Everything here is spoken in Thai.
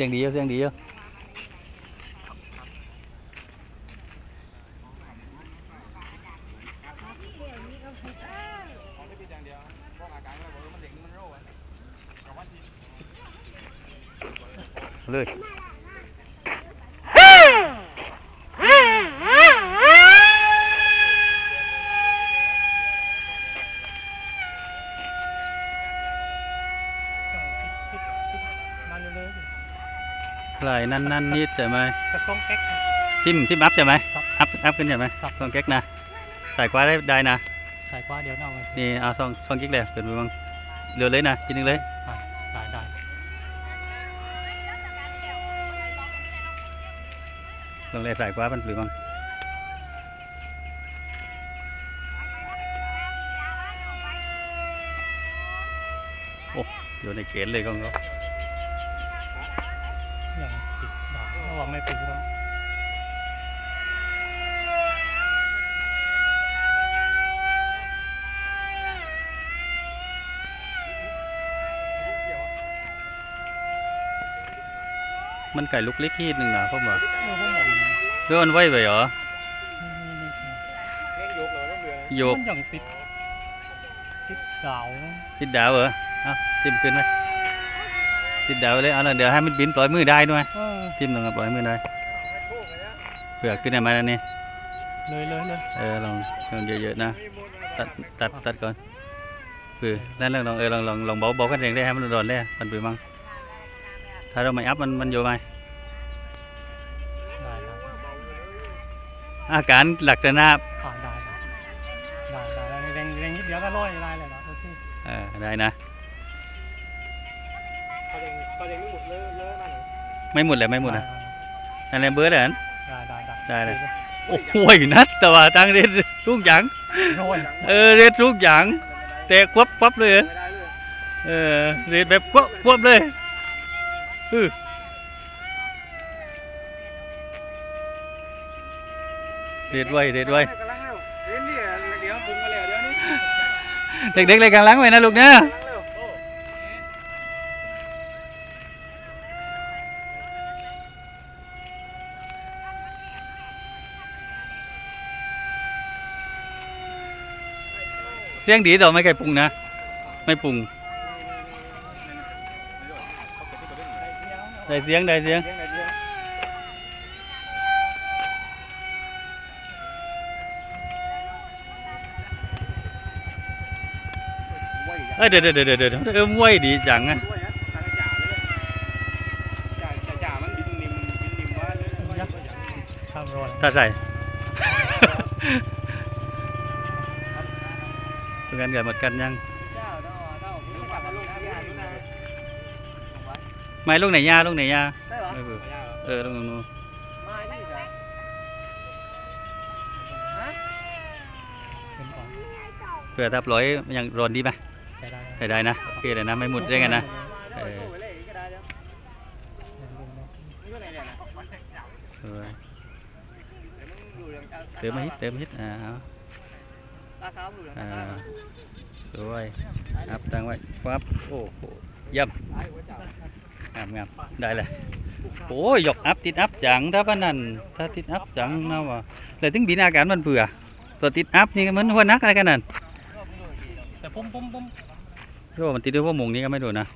สียงดีอยู่เสียงดีอยู่เลย มันเลย ไหลนั่นนั่นนิดใช่ไหมกระต้งแก๊ก ทิมทิมอัพใช่ไหมครับอัพอัพขึ้นใช่ไหมครับสองเก๊กนะใส่กว่าได้ได้นะใส่กว่าเดี๋ยวเอาไปนี่เอาสองสองเก๊กเลยเปิดมือบังเรือเลยนะทีนึงเลยได้ได้ได้ลงเลยใส่กว่ามันหรือบังโอ้อยู่ในเกณฑ์เลยกองเขา อย่างติดด่าระวังไม่ปูแล้วมันไก่ลูกเล็กทีหนึ่งนะพ่อบอกเออพวกผมมันเรื่องมันไว้ไปเหรอนี่โยกมันอย่างติดติดดาวนะติดดาวเหรอ เอาทิมขึ้นไหม ติดดาวเลยเอาละเดี๋ยวให้มันบินปล่อยมือได้ด้วยเออทิมลงกับปล่อยมือได้เผื่อขึ้นได้ไหมล่ะนี่เลยเลยเลยเออลองลองเยอะๆนะตัดตัดตัดก่อนเผื่อนั่นลองลองเออลองลองลองเบาเบากันเองได้ให้มันโดนได้มันปืนมั้งถ้าเราไม่อัพมันมันอยู่ไหมได้ได้อาการหลักษณะอ่าได้ได้ได้ได้ได้แรงแรงนิดเดียวก็ร้อยได้เลยนะโอเคเออได้นะ เขาแรงเขาแรงไม่หมดเลยเลยมันไม่หมดเลยไม่หมดนะนั่นแหละเบอร์เลยอันได้ได้ได้ได้เลยโอ้โหนัดแต่ว่าตั้งเรียนทุกอย่างร้อยเออเรียนทุกอย่างแต่ควบควบเลยเออเรียนแบบควบควบเลยเออเรียนไว้เรียนไว้กำลังเร็วเล่นเนี่ยเดี๋ยวปรุงมาแล้วเดี๋ยวนี้เด็กๆเลยกำลังไว้นะลูกนะกำลังเร็ว สียงดีต่อไม่เคยปรุงนะ ไม่ปรุงได้เสียงได้เสียงเอ้ยเดี๋ยวเดี๋ยวเดี๋ยวเดี๋ยวเดี๋ยวเออมวยดีจังอะถ้าใส่ ตรงนั้นกันหมดกันยังไม่ลูกไหนยาลูกไหนยาเออเออลูกนู้นเผื่อทับร้อยยังร้อนดีไหมใช้ได้ใส่ได้นะโอเคเลยนะไม่หมุดได้กันะเออเออเติมมาฮิตเติมมาฮิตอ่า เอาอ่าด้วยอัพตั้งไว้ปั๊บโอ้โหยี่ยมงามงามได้เลยโอ้ยยกอัพติดอัพจังถ้าวันนั้นถ้าติดอัพจังนะวะเลยถึงบินอาการมันเบื่อตัวติดอัพนี่เหมือนหัวนักอะไรกันนั่นแต่ผมผมผมโอ้มันติดด้วยพวกมุงนี้ก็ไม่ดูนะ